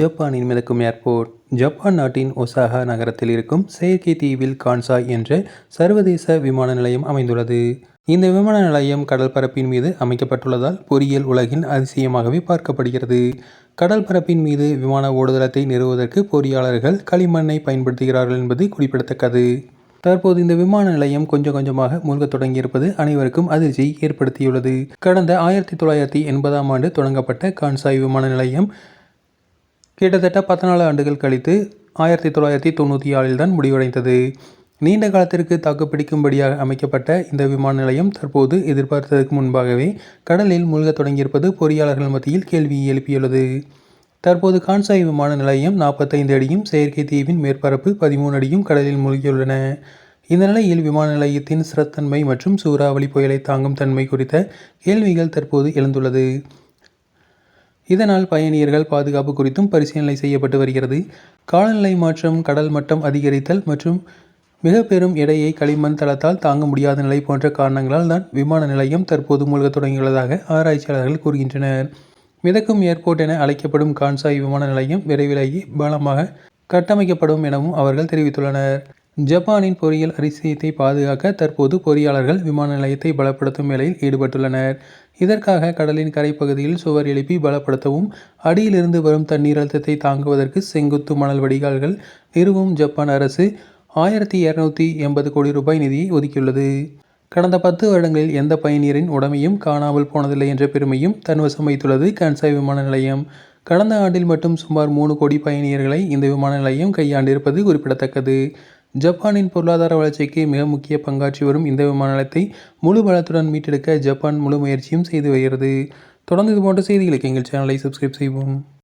ஜப்பானின் மிதக்கும் airport. Japan நாட்டின் ஒசாகா நகரத்தில் இருக்கும் செயற்கை தீவில் கான்சாய் என்ற சர்வதேச விமான நிலையம் அமைந்துள்ளது. இந்த விமான நிலையம் கடல் பரப்பின் மீது அமைக்கப்பட்டுள்ளதால் பொறியியல் உலகின் அதிசயமாகவே பார்க்கப்படுகிறது. கடல் பரப்பின் மீது விமான ஓடுதளத்தை நிறுவுவதற்கு பொறியாளர்கள் களிமண்ணை பயன்படுத்துகிறார்கள் என்பது குறிப்பிடத்தக்கது. தற்போது இந்த விமான நிலையம் கொஞ்சம் கொஞ்சமாக மூழ்கத் தொடங்கியிருப்பது அனைவருக்கும் அதிர்ச்சியை ஏற்படுத்தியுள்ளது. கடந்த ஆயிரத்தி தொள்ளாயிரத்தி எண்பதாம் ஆண்டு தொடங்கப்பட்ட கான்சாய் விமான நிலையம் கிட்டத்தட்ட பதினாலு ஆண்டுகள் கழித்து ஆயிரத்தி தொள்ளாயிரத்தி தொண்ணூற்றி ஆறில் தான் முடிவடைந்தது. நீண்ட காலத்திற்கு தாக்குப்பிடிக்கும்படியாக அமைக்கப்பட்ட இந்த விமான நிலையம் தற்போது எதிர்பார்த்ததற்கு முன்பாகவே கடலில் மூழ்கத் தொடங்கியிருப்பது பொறியாளர்கள் மத்தியில் கேள்வியை எழுப்பியுள்ளது. தற்போது கான்சாய் விமான நிலையம் நாற்பத்தைந்து அடியும் செயற்கை தீவின் மேற்பரப்பு பதிமூணு அடியும் கடலில் மூழ்கியுள்ளன. இந்த நிலையில் விமான நிலையத்தின் சிறத்தன்மை மற்றும் சூறாவளி புயலை தாங்கும் தன்மை குறித்த கேள்விகள் தற்போது எழுந்துள்ளது. இதனால் பயணியர்கள் பாதுகாப்பு குறித்தும் பரிசீலனை செய்யப்பட்டு வருகிறது. காலநிலை மாற்றம் கடல் மட்டம் அதிகரித்தல் மற்றும் மிக பெரும் எடையை களிமண் தளத்தால் தாங்க முடியாத நிலை போன்ற காரணங்களால் தான் விமான நிலையம் தற்போது மூழ்க தொடங்கியுள்ளதாக ஆராய்ச்சியாளர்கள் கூறுகின்றனர். மிதக்கும் ஏர்போர்ட் என அழைக்கப்படும் கான்சாய் விமான நிலையம் விரைவிலேயே பலமாக கட்டமைக்கப்படும் எனவும் அவர்கள் தெரிவித்துள்ளனர். ஜப்பானின் பொறியியல் அரிசியத்தை பாதுகாக்க தற்போது பொறியாளர்கள் விமான நிலையத்தை பலப்படுத்தும் வேலையில் ஈடுபட்டுள்ளனர். இதற்காக கடலின் கரைப்பகுதியில் சுவர் எழுப்பி பலப்படுத்தவும் அடியிலிருந்து வரும் தண்ணீர் அழுத்தத்தை தாங்குவதற்கு செங்குத்து மணல் வடிகால்கள் நிறுவும் ஜப்பான் அரசு ஆயிரத்தி இரநூத்தி எண்பது கோடி ரூபாய் நிதியை ஒதுக்கியுள்ளது. கடந்த பத்து வருடங்களில் எந்த பயணியரின் உடமையும் காணாமல் போனதில்லை என்ற பெருமையும் தன்வசம் வைத்துள்ளது கன்சாய் விமான நிலையம். கடந்த ஆண்டில் மட்டும் சுமார் மூணு கோடி பயணியர்களை இந்த விமான நிலையம் கையாண்டிருப்பது குறிப்பிடத்தக்கது. ஜப்பானின் பொருளாதார வளர்ச்சிக்கு மிக முக்கிய பங்காற்றி வரும் இந்த விமான நிலையத்தை முழு பலத்துடன் மீட்டெடுக்க ஜப்பான் முழு முயற்சியும் செய்து வருகிறது. தொடர்ந்து இது போன்ற செய்திகளுக்கு எங்கள் சேனலை சப்ஸ்கிரைப் செய்வோம்.